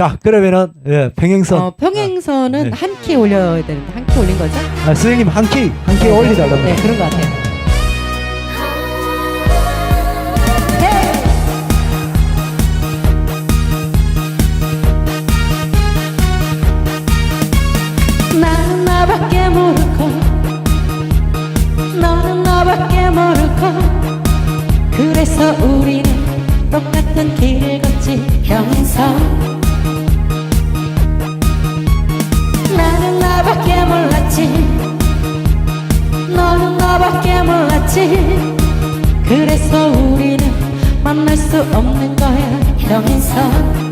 자, 그러면은 예, 평행선 어, 평행선은 네. 한 키 올려야 되는데 한 키 올린 거죠? 아, 선생님 한 키, 한 키 올리달라고. 네, 그런 것 같아요. 나는 나밖에 모르고 너는 너밖에 모르고 그래서 우리는 똑같은 길을 걷지 평행선 너밖에 몰랐지. 그래서 우리는 만날 수 없는 거야. 평행선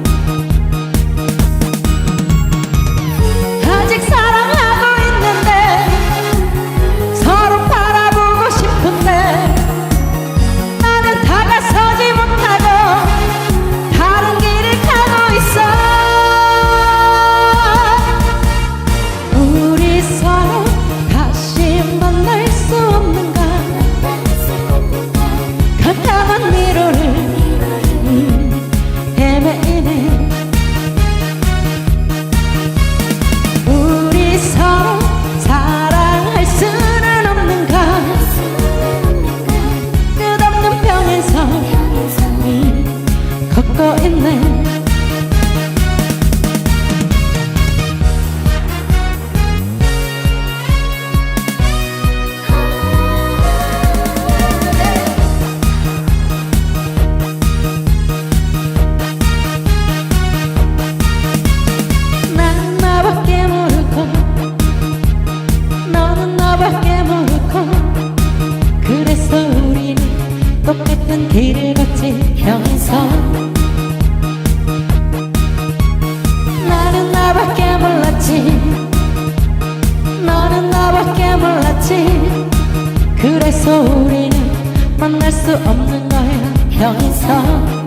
똑같은 길을 평행선 나는 나밖에 몰랐지. 너는 나밖에 몰랐지. 그래서 우리는 만날 수 없는 거야 평행선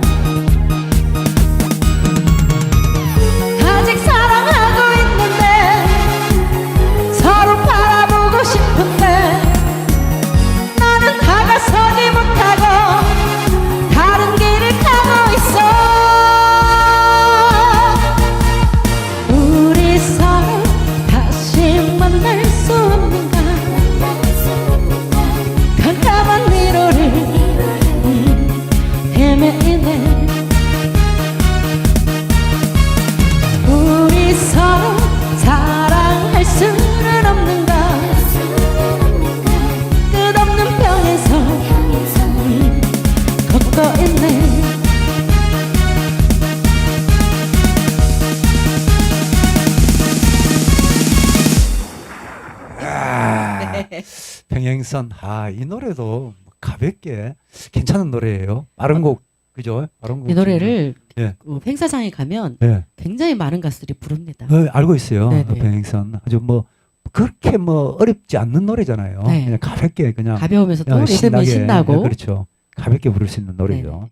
평행선. 아, 이 노래도 가볍게 괜찮은 노래예요. 빠른 곡 그죠? 빠른 곡. 이 노래를 예. 그 행사장에 가면 예. 굉장히 많은 가수들이 부릅니다 어, 알고 있어요. 네네. 그 평행선. 아주 뭐 그렇게 뭐 어렵지 않는 노래잖아요. 네. 그냥 가볍게 그냥 가벼우면서 또 어, 리듬이 신나게. 신나고 예, 그렇죠. 가볍게 부를 수 있는 노래죠. 네네.